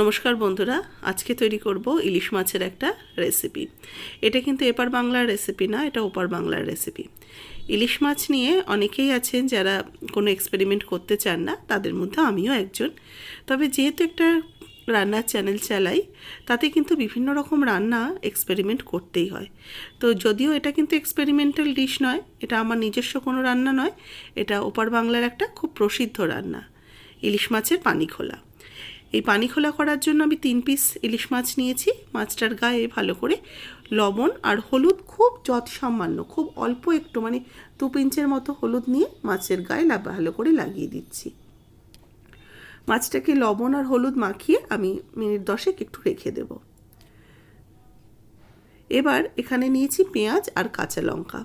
নমস্কার বন্ধুরা, আজকে তৈরি করব ইলিশ মাছের একটা রেসিপি এটা কিন্তু এপার বাংলার রেসিপি না, এটা ওপার বাংলার রেসিপি ইলিশ মাছ নিয়ে অনেকেই আছেন যারা কোনো এক্সপেরিমেন্ট করতে চান না, তাদের মধ্যে আমিও একজন। তবে যেহেতু একটা রান্নার চ্যানেল চালাই, তাতে কিন্তু বিভিন্ন রকম রান্না এক্সপেরিমেন্ট করতেই হয়। তো যদিও এটা কিন্তু এক্সপেরিমেন্টাল ডিশ নয়, এটা আমার নিজস্ব কোনো রান্না নয়, এটা ওপার বাংলার একটা খুব প্রসিদ্ধ রান্না। ইলিশ মাছের পানি খোলা এই পানি খোলা করার জন্য আমি তিন পিস ইলিশ মাছ নিয়েছি। মাছটার গায়ে ভালো করে লবণ আর হলুদ খুব যত সামান্য খুব অল্প একটু মানে দু পিঞ্চের মতো হলুদ নিয়ে মাছের গায়ে ভালো করে লাগিয়ে দিচ্ছি। মাছটাকে লবণ আর হলুদ মাখিয়ে আমি মিনিট দশেক একটু রেখে দেব। এবার এখানে নিয়েছি পেঁয়াজ আর কাঁচা লঙ্কা।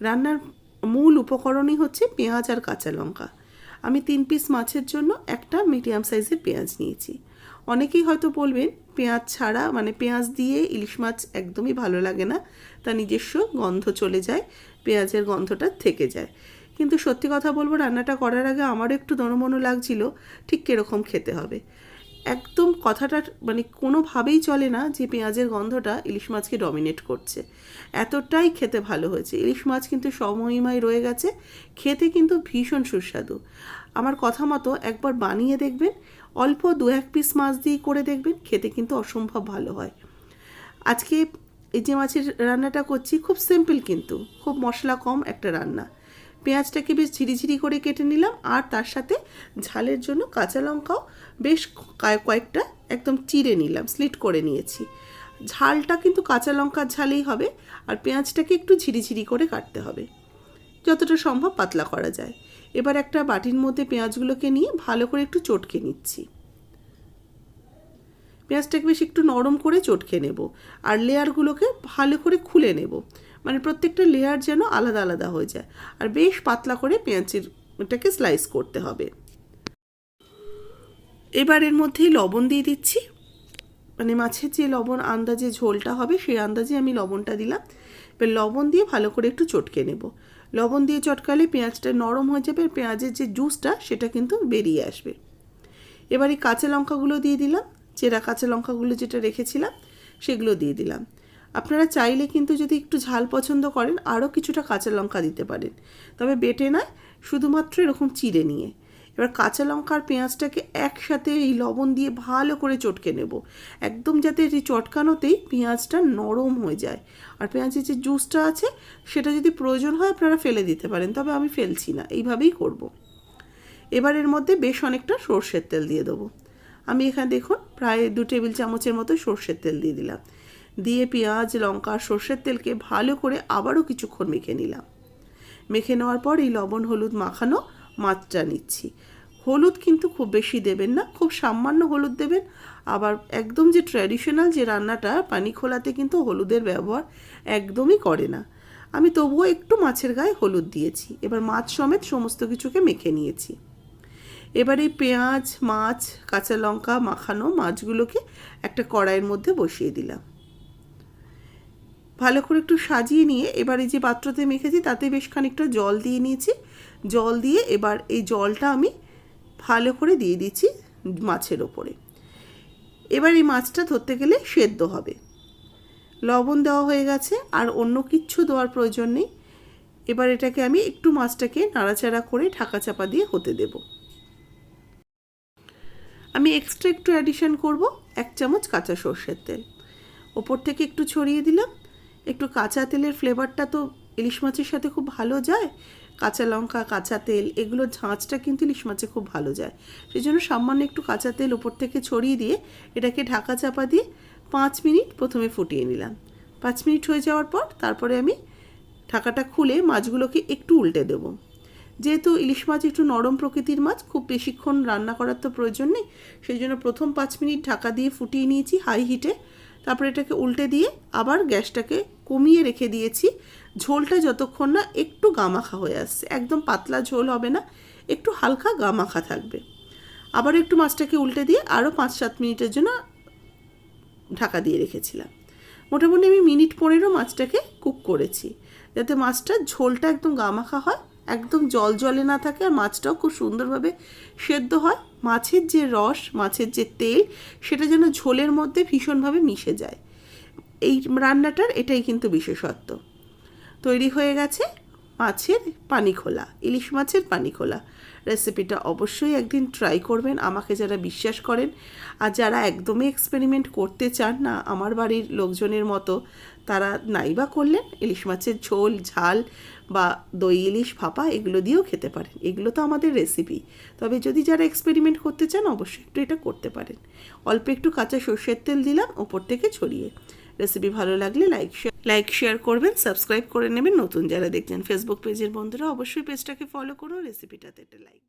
রান্নার মূল উপকরণই হচ্ছে পেঁয়াজ আর কাঁচা লঙ্কা। আমি তিন পিস মাছের জন্য একটা মিডিয়াম সাইজের পেঁয়াজ নিয়েছি। অনেকেই হয়তো বলবেন, পেঁয়াজ ছাড়া মানে পেঁয়াজ দিয়ে ইলিশ মাছ একদমই ভালো লাগে না। তা নিজস্ব গন্ধ চলে যায়, পেঁয়াজের গন্ধটা থেকে যায়। কিন্তু সত্যি কথা বলব, রান্নাটা করার আগে আমারও একটু দনমনো লাগছিল, ঠিক কীরকম খেতে হবে। একদম কথাটা মানে কোনোভাবেই চলে না যে পেঁয়াজের গন্ধটা ইলিশ মাছকে ডমিনেট করছে। এতটাই খেতে ভালো হয়েছে। ইলিশ মাছ কিন্তু সমহিমায় রয়ে গেছে। খেতে কিন্তু ভীষণ সুস্বাদু। আমার কথা মতো একবার বানিয়ে দেখবেন, অল্প দু এক পিস মাছ দিয়ে করে দেখবেন, খেতে কিন্তু অসম্ভব ভালো হয়। আজকে এই যে মাছের রান্নাটা করছি, খুব সিম্পল কিন্তু, খুব মশলা কম একটা রান্না। পেঁয়াজটাকে বেশ ঝিরিঝিরি করে কেটে নিলাম, আর তার সাথে ঝালের জন্য কাঁচা লঙ্কাও বেশ কয়- কয়েকটা একদম চিড়ে নিলাম, স্লিট করে নিয়েছি। ঝালটা কিন্তু কাঁচা লঙ্কার ঝালেই হবে, আর পেঁয়াজটাকে একটু ঝিরিঝিরি করে কাটতে হবে। যতটা সম্ভব পাতলা করা যায়। এবার একটা বাটির মধ্যে পেঁয়াজগুলোকে নিয়ে ভালো করে একটু চটকে নিচ্ছি। পেঁয়াজটাকে বেশ একটু নরম করে চটকে নেব, আর লেয়ারগুলোকে ভালো করে খুলে নেব। মানে প্রত্যেকটা লেয়ার যেন আলাদা আলাদা হয়ে যায়। আর বেশ পাতলা করে পেঁয়াজের এটাকে স্লাইস করতে হবে। এবার এর মধ্যেই লবণ দিয়ে দিচ্ছি। মানে মাছের যে লবণ আন্দাজে ঝোলটা হবে, সেই আন্দাজে আমি লবণটা দিলাম। এবার লবণ দিয়ে ভালো করে একটু চটকে নেব। লবণ দিয়ে চটকালে পেঁয়াজটা নরম হয়ে যাবে, আর পেঁয়াজের যে জুসটা সেটা কিন্তু বেরিয়ে আসবে। এবার এই কাঁচা লঙ্কাগুলো দিয়ে দিলাম। চেরা কাঁচা লঙ্কাগুলো যেটা রেখেছিলাম, সেগুলো দিয়ে দিলাম। আপনারা চাইলে কিন্তু যদি একটু ঝাল পছন্দ করেন, আরও কিছুটা কাঁচা লঙ্কা দিতে পারেন। তবে বেটে নয়, শুধুমাত্র এরকম চিড়ে নিয়ে। এবার কাঁচা লঙ্কা আর পেঁয়াজটাকে একসাথে এই লবণ দিয়ে ভালো করে চটকে নেব। একদম যাতে এই চটকানোতেই পেঁয়াজটা নরম হয়ে যায়। আর পেঁয়াজের যে জুসটা আছে, সেটা যদি প্রয়োজন হয় আপনারা ফেলে দিতে পারেন, তবে আমি ফেলছি না, এইভাবেই করব। এবার এর মধ্যে বেশ অনেকটা সর্ষের তেল দিয়ে দেবো। আমি এখানে দেখুন, প্রায় দু টেবিল চামচের মতো সর্ষের তেল দিয়ে দিলাম। দিয়ে পেঁয়াজ, লঙ্কা সর্ষের তেলকে ভালো করে আবারও কিছুক্ষণ মেখে নিলাম। মেখে নেওয়ার পর এই লবণ, হলুদ মাখানো মাছটা নিচ্ছি। হলুদ কিন্তু খুব বেশি দেবেন না, খুব সামান্য হলুদ দেবেন। আবার একদম যে ট্র্যাডিশনাল যে রান্নাটা, পানি খোলাতে কিন্তু হলুদের ব্যবহার একদমই করে না। আমি তবুও একটু মাছের গায়ে হলুদ দিয়েছি। এবার মাছ সমেত সমস্ত কিছুকে মেখে নিয়েছি। এবার এই পেঁয়াজ, মাছ, কাঁচা লঙ্কা মাখানো মাছগুলোকে একটা কড়াইয়ের মধ্যে বসিয়ে দিলাম। ভালো করে একটু সাজিয়ে নিয়ে এবার এই যে পাত্রতে মেখেছি, তাতে বেশ খানিকটা জল দিয়ে নিয়েছি। জল দিয়ে এবার এই জলটা আমি ভালো করে দিয়ে দিচ্ছি মাছের ওপরে। এবার এই মাছটা ধরতে গেলে সেদ্ধ হবে। লবণ দেওয়া হয়ে গেছে, আর অন্য কিচ্ছু দেওয়ার প্রয়োজন নেই। এবার এটাকে আমি একটু মাছটাকে নাড়াচাড়া করে ঢাকা চাপা দিয়ে হতে দেবো। আমি এক্সট্রা একটু অ্যাডিশন করব, এক চামচ কাঁচা সর্ষের তেল। ওপর থেকে একটু ছড়িয়ে দিলাম। একটু কাঁচা তেলের ফ্লেভারটা তো ইলিশ মাছের সাথে খুব ভালো যায়। কাঁচা লঙ্কা, কাঁচা তেল, এগুলোর ঝাঁঝটা কিন্তু ইলিশ মাছে খুব ভালো যায়। সেই জন্য সামান্য একটু কাঁচা তেল ওপর থেকে ছড়িয়ে দিয়ে এটাকে ঢাকা চাপা দিয়ে পাঁচ মিনিট প্রথমে ফুটিয়ে নিলাম। পাঁচ মিনিট হয়ে যাওয়ার পর তারপরে আমি ঢাকাটা খুলে মাছগুলোকে একটু উল্টে দেবো। যেহেতু ইলিশ মাছ একটু নরম প্রকৃতির মাছ, খুব বেশিক্ষণ রান্না করার তো প্রয়োজন নেই। সেই জন্য প্রথম পাঁচ মিনিট ঢাকা দিয়ে ফুটিয়ে নিয়েছি হাই হিটে তারপরে এটাকে উল্টে দিয়ে আবার গ্যাসটাকে কমিয়ে রেখে দিয়েছি। ঝোলটা যতক্ষণ না একটু গামাখা হয়ে আসছে, একদম পাতলা ঝোল হবে না, একটু হালকা গামাখা থাকবে। আবার একটু মাছটাকে উল্টে দিয়ে আরও পাঁচ সাত মিনিটের জন্য ঢাকা দিয়ে রেখেছিলাম। মোটামুটি আমি মিনিট পনেরো মাছটাকে কুক করেছি, যাতে মাছটার ঝোলটা একদম গামাখা হয় একদম জল জলে না থাকে আর মাছটাও খুব সুন্দরভাবে সেদ্ধ হয়। মাছের যে রস, মাছের যে তেল, সেটা যেন ঝোলের মধ্যে ভীষণভাবে মিশে যায়। এই রান্নাটার এটাই কিন্তু বিশেষত্ব। তৈরি হয়ে গেছে। মাছের পানি খোলা, ইলিশ মাছের পানি খোলা। রেসিপিটা অবশ্যই একদিন ট্রাই করবেন, আমাকে যারা বিশ্বাস করেন আর যারা একদমই এক্সপেরিমেন্ট করতে চান না, আমার বাড়ির লোকজনের মতো, তারা নাইবা করলেন, ইলিশ মাছের ঝোল, ঝাল বা দই, ইলিশ, ভাপা, এগুলো দিয়েও খেতে পারেন। এগুলো তো আমাদের রেসিপি তবে যদি যারা এক্সপেরিমেন্ট করতে চান, অবশ্যই একটু এটা করতে পারেন। অল্প একটু কাঁচা সর্ষের তেল দিলাম, ওপর থেকে ছড়িয়ে। রেসিপি ভালো লাগলে লাইক শেয়ার লাইক শেয়ার করবেন সাবস্ক্রাইব করে নেবেন। নতুন যারা দেখছেন ফেসবুক পেজের বন্ধুরা, অবশ্যই পেজটাকে ফলো করুন। রেসিপিটাতে একটা লাইক